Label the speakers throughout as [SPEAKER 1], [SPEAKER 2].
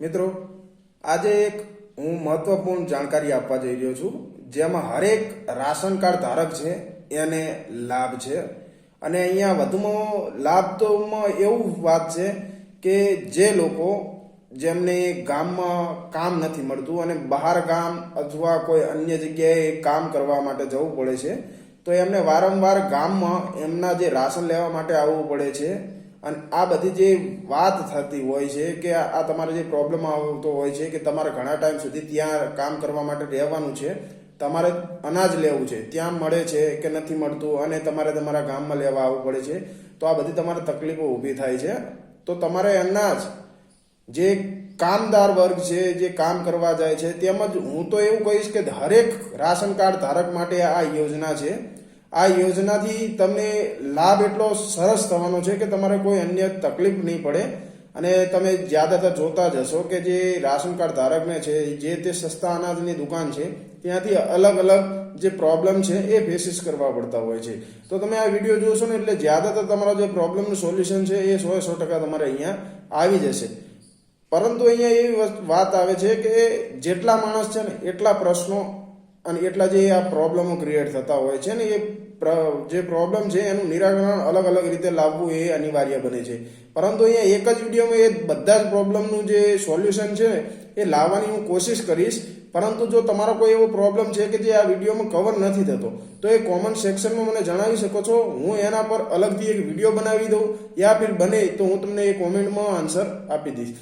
[SPEAKER 1] મિત્રો, આજે એક હું મહત્વપૂર્ણ જાણકારી આપવા જઈ રહ્યો છું, જેમાં હરેક રાશન કાર્ડ ધારક છે, એને લાભ છે. અને અહીંયા વધુમાં લાભ તોમાં એવું વાત છે કે જે લોકો જેમને ગામમાં કામ નથી મળતું અને બહાર ગામ અથવા કોઈ અન્ય જગ્યાએ કામ કરવા માટે જવું પડે છે, તો એમને વારંવાર ગામમાં એમના જે રાશન લેવા માટે આવવું પડે છે. અને આ બધી જે વાત થતી હોય છે કે આ તમારે જે પ્રોબ્લેમ આવતો હોય છે કે તમારે ઘણા ટાઈમ સુધી ત્યાં કામ કરવા માટે રહેવાનું છે, તમારે અનાજ લેવું છે, ત્યાં મળે છે કે નથી મળતું અને તમારે તમારા ગામમાં લેવા આવવું પડે છે, તો આ બધી તમારે તકલીફો ઊભી થાય છે. તો તમારે અનાજ, જે કામદાર વર્ગ છે, જે કામ કરવા જાય છે, તેમજ હું તો એવું કહીશ કે દરેક રાશન કાર્ડ ધારક માટે આ યોજના છે. આ યોજનાથી તમને લાભ એટલો સરસ થવાનો છે કે તમારે કોઈ અન્ય તકલીફ નહીં પડે. અને તમે જ્યાદાતર જોતા જ હશો કે જે રાશન કાર્ડ ધારકને છે, જે તે સસ્તા અનાજની દુકાન છે, ત્યાંથી અલગ અલગ જે પ્રોબ્લેમ છે એ ફેસિસ કરવા પડતા હોય છે. તો તમે આ વીડિયો જોશો ને એટલે જ્યાદાતર તમારો જે પ્રોબ્લેમનું સોલ્યુશન છે એ સો સો ટકા તમારે અહીંયા આવી જશે. પરંતુ અહીંયા એવી વાત આવે છે કે જેટલા માણસ છે ને એટલા પ્રશ્નો અને એટલા જે આ પ્રોબ્લેમો ક્રિએટ થતા હોય છે ને એ જે પ્રોબ્લેમ છે એનું નિરાકરણ અલગ અલગ રીતે લાવવું એ અનિવાર્ય બને છે. પરંતુ અહીંયા એક જ વિડીયોમાં એ બધા જ પ્રોબ્લેમનું જે સોલ્યુશન છે એ લાવવાની હું કોશિશ કરીશ. પરંતુ જો તમારો કોઈ એવો પ્રોબ્લેમ છે કે જે આ વિડીયોમાં કવર નથી થતો, તો એ કોમેન્ટ સેક્શનમાં મને જણાવી શકો છો. હું એના પર અલગથી એક વીડિયો બનાવી દઉં. યા ફિર બને તો હું તમને એ કોમેન્ટમાં આન્સર આપી દઈશ.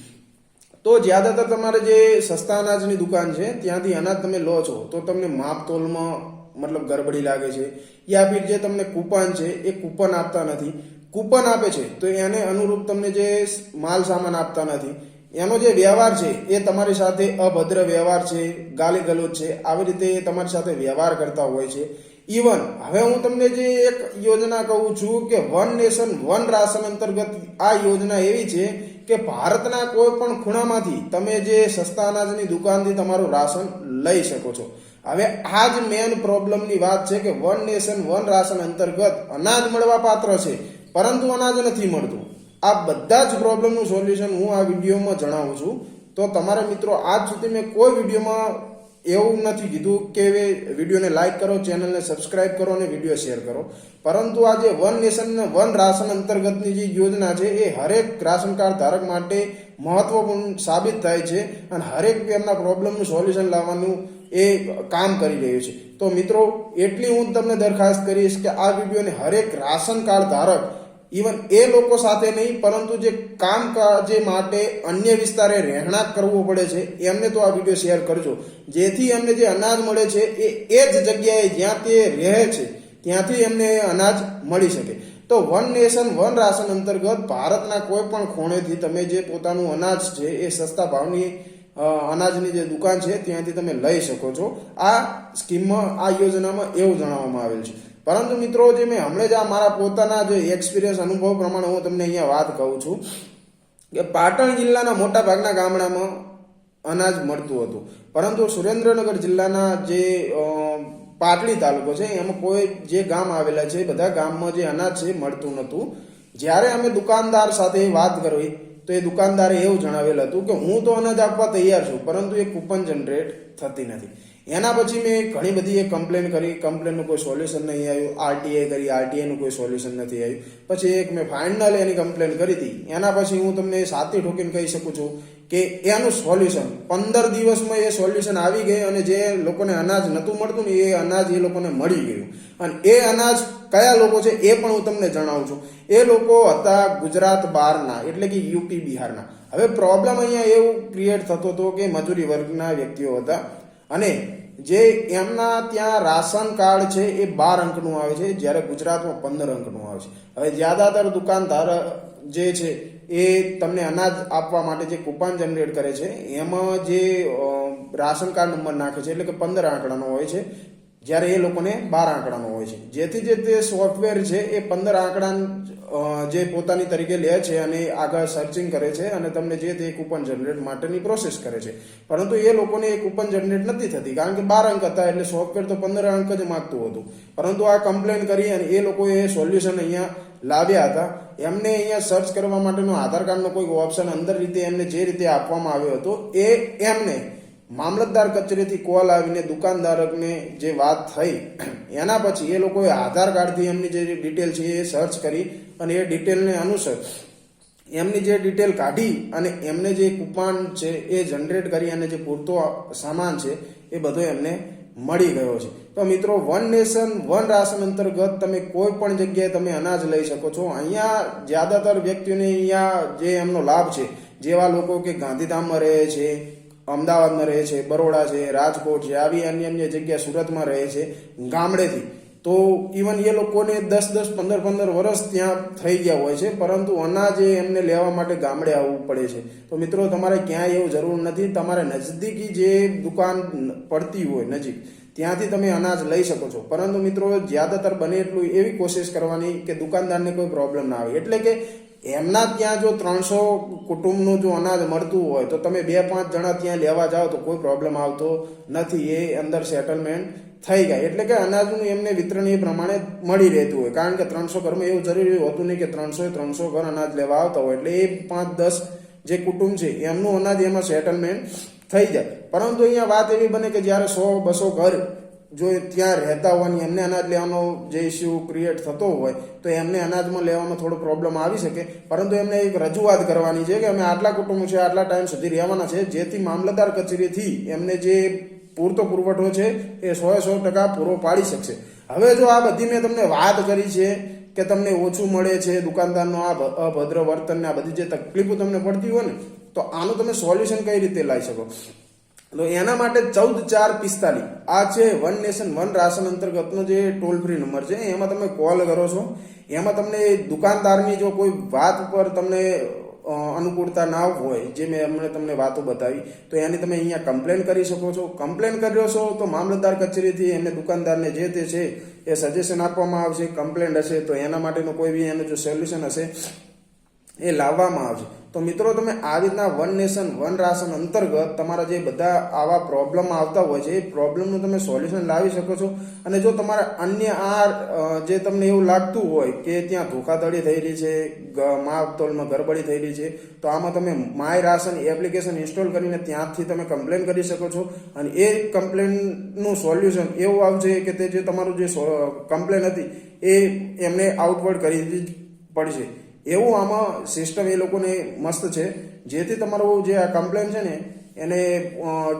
[SPEAKER 1] તો જ્યાદાતર તમારે જે સસ્તા અનાજની દુકાન છે, ત્યાંથી અનાજ તમે લો છો, તો તમને માપ તોલમાં મતલબ ગરબડી લાગે છે. યા ફિર જે તમને કૂપન છે, એ કૂપન આપતા નથી. કૂપન આપે છે, તો એને અનુરૂપ તમને જે માલ સામાન આપતા નથી. એનો જે વ્યવહાર છે, એ તમારી સાથે અભદ્ર વ્યવહાર છે, ગાલી ગલોચ છે, આવી રીતે એ તમારી સાથે વ્યવહાર કરતા હોય છે. ઇવન હવે હું તમને જે એક યોજના કહું છું કે વન નેશન, વન રાશન અંતર્ગત આ યોજના એવી છે કે ભારતના કોઈ પણ ખૂણામાંથી તમે જે સસ્તા અનાજની દુકાનથી તમારું રાશન લઈ શકો છો. હવે આ જ મેન પ્રોબ્લેમની વાત છે કે વન નેશન વન રાશન અંતર્ગત અનાજ મળવા પાત્ર છે, પરંતુ અનાજ નથી મળતું. આ બધા જ પ્રોબ્લેમનું સોલ્યુશન હું આ વિડીયોમાં જણાવું છું. તો તમારા મિત્રો આજ સુધી મેં કોઈ વિડીયોમાં એવું નથી કીધું કે વિડીયોને લાઇક કરો ચેનલને સબસ્ક્રાઇબ કરો અને વીડિયો શેર કરો. પરંતુ આ જે વન નેશન વન રાશન અંતર્ગતની જે યોજના છે, એ હરેક રાશન કાર્ડ ધારક માટે મહત્વપૂર્ણ સાબિત થાય છે અને હરેક એમના પ્રોબ્લેમનું સોલ્યુશન લાવવાનું એ કામ કરી રહ્યું છે. તો મિત્રો, એટલી હું તમને દરખાસ્ત કરીશ કે આ વિડીયોને હરેક રાશન કાર્ડ ધારક ઇવન એ લોકો સાથે નહીં, પરંતુ જે કામ જે માટે અન્ય વિસ્તારે રહેણાંક કરવું પડે છે એમને તો આ વીડિયો શેર કરજો. જેથી એમને જે અનાજ મળે છે, એ એ જ જગ્યાએ જ્યાં તે રહે છે, ત્યાંથી એમને અનાજ મળી શકે. તો વન નેશન, વન રાશન અંતર્ગત ભારતના કોઈ પણ ખૂણેથી તમે જે પોતાનું અનાજ છે, એ સસ્તા ભાવની અનાજની જે દુકાન છે, ત્યાંથી તમે લઈ શકો છો. આ સ્કીમમાં, આ યોજનામાં એવું જણાવવામાં આવેલ છે. પરંતુ મિત્રો જે મેં હમણાં જ આ મારા પોતાના જે એક્સપિરિયન્સ અનુભવ પ્રમાણે હું તમને અહીંયા વાત કહું છું કે પાટણ જિલ્લાના મોટા ભાગના ગામડામાં અનાજ મળતું હતું. પરંતુ સુરેન્દ્રનગર જિલ્લાના જે અ, પાટડી તાલુકો છે એમાં કોઈ જે ગામ આવેલા છે બધા ગામમાં જે અનાજ છે મળતું નહોતું. જ્યારે અમે દુકાનદાર સાથે વાત કરી તો એ દુકાનદારે એવું જણાવેલ હતું કે હું તો અનાજ આપવા તૈયાર છું પરંતુ એ કૂપન જનરેટ થતી નથી. એના પછી મેં ઘણી બધી એ કમ્પ્લેન કરી. કમ્પ્લેનનું કોઈ સોલ્યુશન નહીં આવ્યું. આરટીઆઈ કરી. આરટીઆઈનું કોઈ સોલ્યુશન નથી આવ્યું. પછી એક મેં ફાઇનલ એની કમ્પ્લેન કરી હતી. એના પછી હું તમને સાથી ઠોકીને કહી શકું છું કે એનું સોલ્યુશન પંદર દિવસમાં એ સોલ્યુશન આવી ગઈ અને જે લોકોને અનાજ નહોતું મળતું ને એ અનાજ એ લોકોને મળી ગયું. અને એ અનાજ કયા લોકો છે એ પણ હું તમને જણાવું છું. એ લોકો હતા ગુજરાત બહારના, એટલે કે યુપી બિહારના. હવે પ્રોબ્લેમ અહીંયા એવું ક્રિએટ થતો હતો કે મજૂરી વર્ગના વ્યક્તિઓ હતા. અને જે એમના ત્યાં રાશન કાર્ડ છે એ બાર અંકનું આવે છે, જ્યારે ગુજરાતમાં પંદર અંકનું આવે છે. હવે જ્યાદાતર દુકાનદાર જે છે એ તમને અનાજ આપવા માટે જે કૂપન જનરેટ કરે છે, એમાં જે રાશન કાર્ડ નંબર નાખે છે, એટલે કે પંદર આંકડાનો હોય છે જ્યારે એ લોકોને બાર આંકડાનો હોય છે. જેથી જે તે સોફ્ટવેર છે એ પંદર આંકડા જે પોતાની તરીકે લે છે અને આગળ સર્ચિંગ કરે છે અને તમને જે તે કૂપન જનરેટ માટેની પ્રોસેસ કરે છે. પરંતુ એ લોકોને એ કૂપન જનરેટ નથી થતી, કારણ કે બાર અંક હતા એટલે સોફ્ટવેર તો પંદર અંક જ માગતું હતું. પરંતુ આ કમ્પ્લેન કરી અને એ લોકોએ સોલ્યુશન અહીંયા લાવ્યા હતા. એમને અહીંયા સર્ચ કરવા માટેનો આધાર કાર્ડનો કોઈ ઓપ્શન અંદર રીતે એમને જે રીતે આપવામાં આવ્યો હતો, એ એમને મામલતદાર કચેરીથી કોલ આવીને દુકાનદારકને જે વાત થઈ, એના પછી એ લોકોએ આધાર કાર્ડથી એમની જે ડિટેલ છે એ સર્ચ કરી અને એ ડિટેલને અનુસર, એમની જે ડિટેલ કાઢી અને એમને જે કૂપન છે એ જનરેટ કરી અને જે પૂરતો સામાન છે એ બધો એમને મળી ગયો છે. તો મિત્રો, વન નેશન, વન રાશન અંતર્ગત તમે કોઈ પણ જગ્યાએ તમે અનાજ લઈ શકો છો. અહીંયા જ્યાદાતર વ્યક્તિઓને અહીંયા જે એમનો લાભ છે, જેવા લોકો કે ગાંધીધામમાં રહે છે અમદાવાદમાં રહે છે, બરોડા છે, રાજકોટ છે, આવી અન્ય અન્ય જગ્યા સુરતમાં રહે છે, ગામડેથી. તો ઇવન એ લોકોને દસ દસ, પંદર પંદર વર્ષ ત્યાં થઈ ગયા હોય છે, પરંતુ અનાજ એ એમને લેવા માટે ગામડે આવવું પડે છે. તો મિત્રો, તમારે ક્યાંય એવું જરૂર નથી. તમારે નજદીકી જે દુકાન પડતી હોય નજીક, ત્યાંથી તમે અનાજ લઈ શકો છો. પરંતુ મિત્રો, જ્યાદાતર બને એટલું એવી કોશિશ કરવાની કે દુકાનદારને કોઈ પ્રોબ્લેમ ના આવે. એટલે કે એમના ત્યાં જો ત્રણસો કુટુંબનું જો અનાજ મળતું હોય, તો તમે બે પાંચ જણા ત્યાં લેવા જાઓ તો કોઈ પ્રોબ્લેમ આવતો નથી. એ અંદર સેટલમેન્ટ થઈ ગયા એટલે કે અનાજનું એમને વિતરણ એ પ્રમાણે મળી રહેતું હોય. કારણ કે ત્રણસો ઘરમાં એવું જરૂરી હોતું નહીં કે ત્રણસો ત્રણસો ઘર અનાજ લેવા આવતા હોય. એટલે એ પાંચ દસ જે કુટુંબ છે, એમનું અનાજ એમાં સેટલમેન્ટ થઈ જાય. પરંતુ અહીંયા વાત એવી બને કે જ્યારે સો બસો ઘર જો ત્યાં રહેતા હોય અને એમને અનાજ લેવાનો જે ઇસ્યુ ક્રિએટ થતો હોય, તો એમને અનાજમાં લેવામાં થોડો પ્રોબ્લેમ આવી શકે. પરંતુ એમને એક રજૂઆત કરવાની છે કે અમે આટલા કુટુંબો છે, આટલા ટાઈમ સુધી રહેવાના છે, જેથી મામલતદાર કચેરીથી એમને જે પૂરતો પુરવઠો છે, એ સો સો ટકા પૂરો પાડી શકશે. હવે જો આ બધી મેં તમને વાત કરી છે કે તમને ઓછું મળે છે દુકાનદારનો આ અભદ્ર વર્તન ને આ બધી જે તકલીફો તમને પડતી હોય ને, તો આનું તમે સોલ્યુશન કઈ રીતે લાવી શકો? તો એના માટે ચૌદ ચાર પિસ્તાલીસ. આ છે વન નેશન, વન રાશન અંતર્ગતનો જે ટોલ ફ્રી નંબર છે. એમાં તમે કોલ કરો છો. એમાં તમને દુકાનદારની જો કોઈ વાત પર તમને અનુકૂળતા ના હોય, જે મેં હમણાં તમને વાતો બતાવી, તો એની તમે અહીંયા કમ્પ્લેન કરી શકો છો. કમ્પ્લેન કર્યો છો તો મામલતદાર કચેરીથી એમને દુકાનદારને જે તે છે એ સજેશન આપવામાં આવશે. કમ્પ્લેન હશે તો એના માટેનું કોઈ બી એનું જો સોલ્યુશન હશે, એ લાવવામાં આવશે. તો મિત્રો તમે આ રીતના વન નેશન, વન રાશન અંતર્ગત તમારા જે બધા આવા પ્રોબ્લેમ આવતા હોય છે, એ પ્રોબ્લેમનું તમે સોલ્યુશન લાવી શકો છો. અને જો તમારે અન્ય આ જે તમને એવું લાગતું હોય કે ત્યાં ધોખાધડી થયેલી છે માપતોલમાં ગરબડી થયેલી છે, તો આમાં તમે માય રાશન એપ્લિકેશન ઇન્સ્ટોલ કરીને ત્યાંથી તમે કમ્પ્લેન કરી શકો છો. અને એ કમ્પ્લેનનું સોલ્યુશન એવું આવશે કે તે જે તમારું જે કમ્પ્લેન હતી, એ એમને આઉટવર્ડ કરી દીધી પડશે. એવું આમાં સિસ્ટમ એ લોકોને મસ્ત છે. જેથી તમારું જે આ કમ્પ્લેન છે ને, એને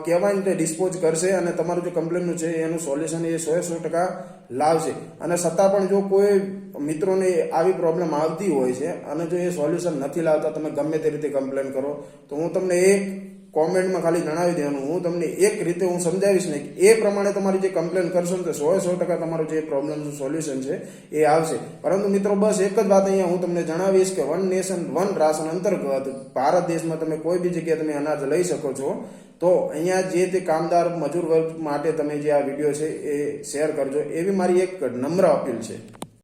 [SPEAKER 1] કહેવાય ને ડિસ્પોઝ કરશે અને તમારું જે કમ્પ્લેનનું છે એનું સોલ્યુશન એ સો સો ટકા લાવશે. અને છતાં પણ જો કોઈ મિત્રોને આવી પ્રોબ્લેમ આવતી હોય છે અને જો એ સોલ્યુશન નથી લાવતા, તમે ગમે તે રીતે કમ્પ્લેન કરો, તો હું તમને એક કોમેન્ટમાં ખાલી જણાવી દેવાનું. હું તમને એક રીતે હું સમજાવીશ ને એ પ્રમાણે તમારી જે કમ્પ્લેન કરશો ને તો સો સો ટકા તમારું જે પ્રોબ્લેમનું સોલ્યુશન છે એ આવશે. પરંતુ મિત્રો બસ એક જ વાત અહીંયા હું તમને જણાવીશ કે વન નેશન વન રાશન અંતર્ગત ભારત દેશમાં તમે કોઈ બી જગ્યાએ તમે અનાજ લઈ શકો છો, તો અહીંયા જે તે કામદાર, મજૂર વર્ગ માટે તમે જે આ વીડિયો છે એ શેર કરજો. એવી મારી એક નમ્ર અપીલ છે.